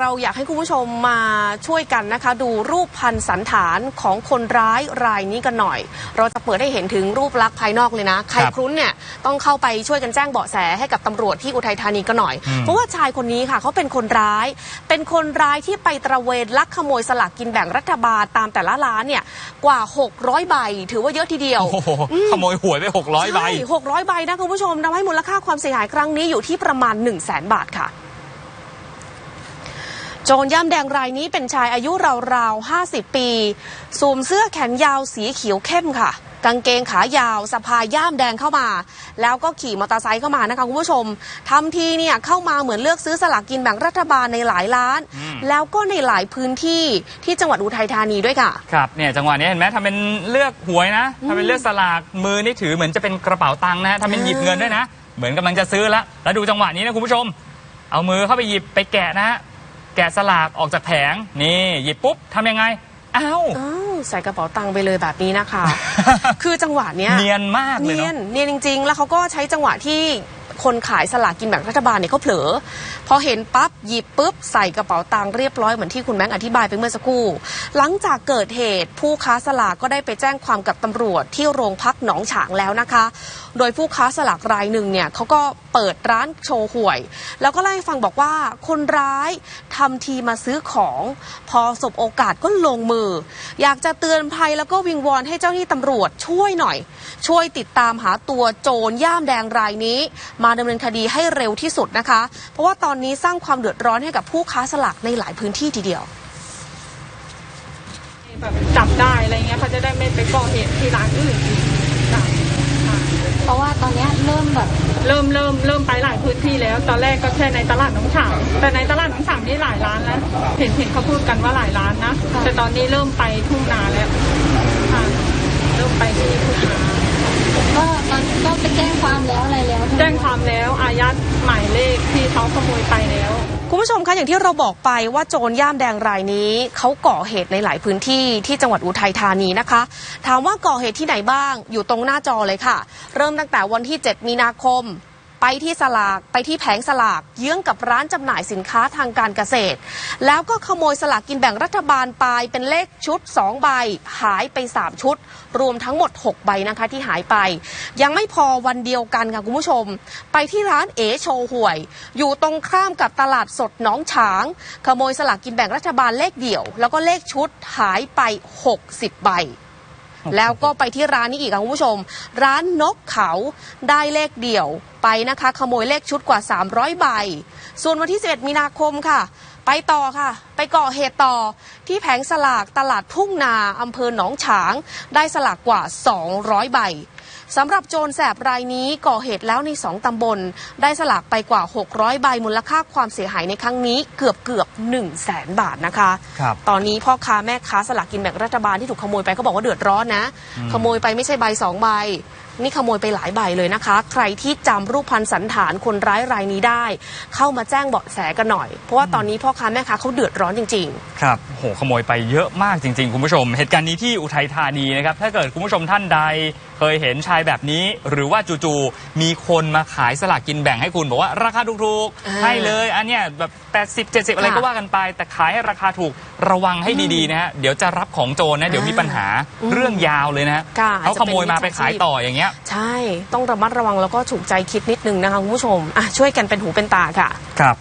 เราอยากให้คุณผู้ชมมาช่วยกันนะคะ ดูรูปพันสันฐานของคนร้ายรายนี้กันหน่อย เราจะเปิดให้เห็นถึงรูปลักษณ์ภายนอกเลยนะ ใครครับครุ้นเนี่ยต้องเข้าไปช่วยกันแจ้งเบาะแสให้กับตำรวจที่อุทัยธานีกันหน่อยอืมเพราะว่าชายคนนี้ค่ะเขาเป็นคนร้าย เป็นคนร้ายที่ไปตระเวนลักขโมยสลากกินแบ่งรัฐบาลตามแต่ละร้านเนี่ยกว่า 600 ใบ ถือว่าเยอะทีเดียวโอ้โหขโมยหวยไป 600 ใบใช่600 ใบนะคุณผู้ชมทำให้มูลค่าความเสียหายครั้งนี้อยู่ที่ประมาณ 1 0 0 0 0แบาทค่ะโจรย่ามแดงรายนี้เป็นชายอายุราวๆ 50 ปีสวมเสื้อแขนยาวสีเขียวเข้มค่ะ กางเกงขายาวสะพายย่ามแดงเข้ามา แล้วก็ขี่มอเตอร์ไซค์เข้ามานะคะคุณผู้ชมทำทีเนี่ยเข้ามาเหมือนเลือกซื้อสลากกินแบ่งรัฐบาลในหลายร้านอืมแล้วก็ในหลายพื้นที่ที่จังหวัดอุทัยธานีด้วยค่ะ ครับเนี่ยจังหวะนี้เห็นไหมทำเป็นเลือกหวยนะทำเป็นเลือกสลากมือนี่ถือเหมือนจะเป็นกระเป๋าตังค์นะทำเป็นหยิบเงินด้วยนะ เหมือนกำลังจะซื้อละแล้วดูจังหวะนี้นะคุณผู้ชม เอามือเข้าไปหยิบไปแกะนะฮะ แกะสลากออกจากแผงนี่หยิบปุ๊บทำยังไงอ้าว อ้าวใส่กระเป๋าตังค์ไปเลยแบบนี้นะคะ คือจังหวะเนี้ยเนียนมากเลยเนียเนาะนเนียนจริง ๆ แล้วเขาก็ใช้จังหวะที่คนขายสลากกินแบ่งรัฐบาลเนี่ยเขาเผลอ พอเห็นปั๊บหยิบปุ๊บใส่กระเป๋าตังค์เรียบร้อยเหมือนที่คุณแบงค์อธิบายไปเมื่อสักครู่ หลังจากเกิดเหตุผู้ค้าสลากก็ได้ไปแจ้งความกับตำรวจที่โรงพักหนองฉางแล้วนะคะ โดยผู้ค้าสลากรายหนึ่งเนี่ยเขาก็เปิดร้านโชว์หวย แล้วก็เล่าให้ฟังบอกว่าคนร้ายทำทีมาซื้อของ พอสบโอกาสก็ลงมือ อยากจะเตือนภัยแล้วก็วิงวอนให้เจ้าหน้าที่ตำรวจช่วยหน่อย ช่วยติดตามหาตัวโจรย่ามแดงรายนี้ มาดำเนินคดีให้เร็วที่สุดนะคะ เพราะว่าตอนนี้สร้างความเดือดร้อนให้กับผู้ค้าสลากในหลายพื้นที่ทีเดียวแบบจับได้อะไรเงี้ยเขาจะได้ไม่ไปก่อเหตุที่ร้านอื่นอีกจ้ะค่ะ เพราะว่าตอนเนี้ยเริ่มแบบ เริ่มเริ่มเริ่มไปหลายพื้นที่แล้ว ตอนแรกก็แค่ในตลาดน้องฉางแต่ในตลาดน้องฉางนี่หลายร้านแล้ว เห็นเห็นเขาพูดกันว่าหลายร้านนะ แต่ตอนนี้เริ่มไปทุ่งนาแล้วค่ะเริ่มไปที่ทุ่งนาก็ตอนก็ไปแจ้งความแล้วอะไรแล้วใช่ไหมแจ้งความแล้วอายัดหมายเลขที่เขาขโมยไป ผู้ชมคะอย่างที่เราบอกไปว่าโจรย่ามแดงรายนี้เขาก่อเหตุในหลายพื้นที่ที่จังหวัดอุทัยธานีนะคะ ถามว่าก่อเหตุที่ไหนบ้างอยู่ตรงหน้าจอเลยค่ะ เริ่มตั้งแต่วันที่ 7 มีนาคม ไปที่สลากไปที่แผงสลากเยื้องกับร้านจำหน่ายสินค้าทางการเกษตร แล้วก็ขโมยสลากกินแบ่งรัฐบาลไปเป็นเลขชุด 2 ใบ หายไป 3 ชุด รวมทั้งหมด 6 ใบนะคะที่หายไป ยังไม่พอวันเดียวกันค่ะคุณผู้ชม ไปที่ร้านเอโชว์หวย อยู่ตรงข้ามกับตลาดสดน้องฉาง ขโมยสลากกินแบ่งรัฐบาลเลขเดี่ยว แล้วก็เลขชุดหายไป 60 ใบ แล้วก็ไปที่ร้านนี้อีกค่ะคุณผู้ชม ร้านนกเขาได้เลขเดี่ยวไปนะคะ ขโมยเลขชุดกว่า 300 ใบ ส่วนวันที่ 11 มีนาคมค่ะ ไปต่อค่ะ ไปก่อเหตุต่อที่แผงสลากตลาดทุ่งนาอำเภอหนองฉาง ได้สลากกว่า 200 ใบสำหรับโจรแสบรายนี้ก่อเหตุแล้วในสองตำบล ได้สลากไปกว่า 600 ใบมูลค่าความเสียหายในครั้งนี้เกือบเกือบ1 0 0 0 0แสนบาทนะคะครับตอนนี้พ่อค้าแม่ค้าสลากกินแบ่งรัฐบาลที่ถูกขโมยไปเขาบอกว่าเดือดร้อนนะอืมขโมยไปไม่ใช่ใบสองใบ นี่ขโมยไปหลายใบเลยนะคะ ใครที่จำรูปพันสันฐานคนร้ายรายนี้ได้ เข้ามาแจ้งเบาะแสกันหน่อย เพราะว่าตอนนี้พ่อค้าแม่ค้าเขาเดือดร้อนจริง ๆ ครับโหขโมยไปเยอะมากจริง ๆ คุณผู้ชม เหตุการณ์นี้ที่อุทัยธานีนะครับถ้าเกิดคุณผู้ชมท่านใด เคยเห็นชายแบบนี้ หรือว่าจู่ๆมีคนมาขายสลากกินแบ่งให้คุณบอกว่าราคาถูกอ่าๆให้เลย อันเนี้ยแบบ80 70อะไรค่ะก็ว่ากันไป แต่ขายให้ราคาถูกระวังให้ดีๆนะฮะเดี๋ยวจะรับของโจรนะเดี๋ยวมีปัญหาอืมเรื่องยาวเลยนะฮะค่ะเขาขโมยมาไปขายต่ออย่างเงี้ยใช่ต้องระมัดระวังแล้วก็ถูกใจคิดนิดนึงนะคะคุณผู้ชมอะช่วยกันเป็นหูเป็นตาค่ะ ครับ